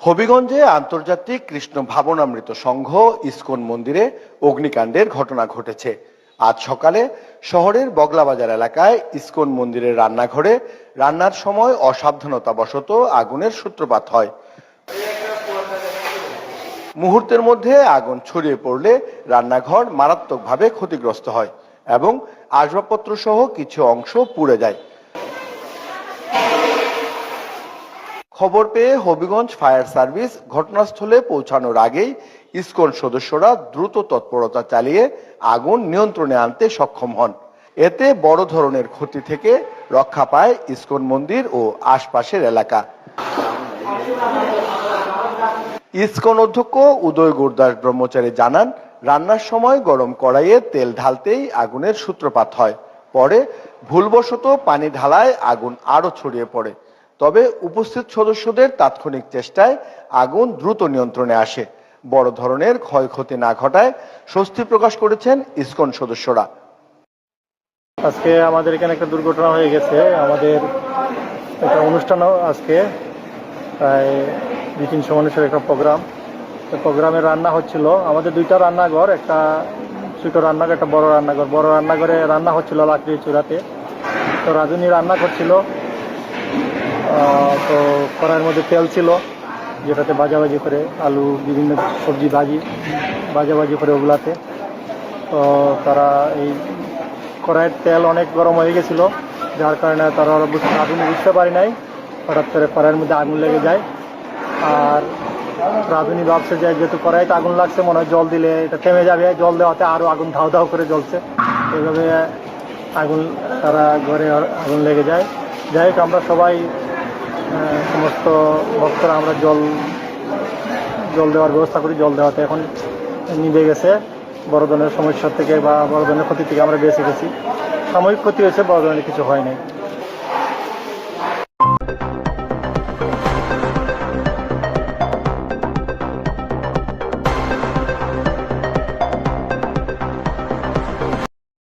হবিগঞ্জে আন্তর্জাতিক কৃষ্ণ ভাবনামৃত সংঘ ইসকন মন্দিরে অগ্নিকাণ্ডের ঘটনা ঘটেছে। আজ সকালে শহরের বগলাবাজার এলাকায় ইসকন মন্দিরের রান্নাঘরে রান্নার সময় অসাবধানতাবশত আগুনের সূত্রপাত হয়। মুহূর্তের মধ্যে আগুন ছড়িয়ে পড়লে রান্নাঘর মারাত্মকভাবে ক্ষতিগ্রস্ত হয় এবং আসবাবপত্র সহ কিছু অংশ পুড়ে যায়। খবর পেয়ে হবিগঞ্জ ফায়ার সার্ভিস ঘটনাস্থলে পৌঁছানোর আগেই ইসকন সদস্যরা দ্রুত তৎপরতা চালিয়ে আগুন নিয়ন্ত্রণে আনতে সক্ষম হন। এতে বড় ধরনের ক্ষতি থেকে রক্ষা পায় ইসকন মন্দির ও আশপাশের এলাকা। ইসকন অধ্যক্ষ উদয় গুরদাস ব্রহ্মচারী জানান, রান্নার সময় গরম কড়াইয়ে তেল ঢালতেই আগুনের সূত্রপাত হয়। পরে ভুলবশত পানি ঢালায় আগুন আরও ছড়িয়ে পড়ে। তবে উপস্থিত সদস্যদের তাৎক্ষণিক চেষ্টায় আগুন দ্রুত নিয়ন্ত্রণে আসে। বড় ধরনের ক্ষয়ক্ষতি না ঘটায় স্বস্তি প্রকাশ করেছেন ইসকন সদস্যরা। আজকে আমাদের এখানে একটা দুর্ঘটনা হয়ে গেছে। আমাদের একটা অনুষ্ঠান আজকে, প্রায় দুই তিনশো মানুষের একটা প্রোগ্রাম। প্রোগ্রামে রান্না হচ্ছিল, আমাদের দুইটা রান্নাঘর, একটা ছোট রান্নাঘর, একটা বড় রান্নাঘর। বড় রান্নাঘরে রান্না হচ্ছিল লাকড়ির চূড়াতে। তো রাজনী রান্না করছিল। তো কড়াইয়ের মধ্যে তেল ছিল, যেটাতে বাজাবাজি করে আলু, বিভিন্ন সবজি ভাজি বাজাবাজি করে ওগুলাতে। তো তারা এই কড়াইয়ের তেল অনেক গরম হয়ে গেছিল, যার কারণে তারা আগুন বুঝতে পারি নাই, হঠাৎ করে কড়াইয়ের মধ্যে আগুন লেগে যায়। আর রাঁধুনি ভাবছে যে যেহেতু কড়াইতে আগুন লাগছে, মনে হয় জল দিলে এটা থেমে যাবে, জল দেওয়াতে আরও আগুন ধাও ধাও করে জ্বলছে। এইভাবে আগুন তারা ঘরে আগুন লেগে যায়। যাই হোক, আমরা সবাই সমস্ত ভক্তরা আমরা জল জল দেওয়ার ব্যবস্থা করি, জল দেওয়াতে এখন নিভে গেছে। বড় ধরনের সমস্যা থেকে বা বড় ধরনের ক্ষতি থেকে আমরা বেঁচে গেছি। সাময়িক ক্ষতি হয়েছে বড় ধরনের কিছু হয় নাই।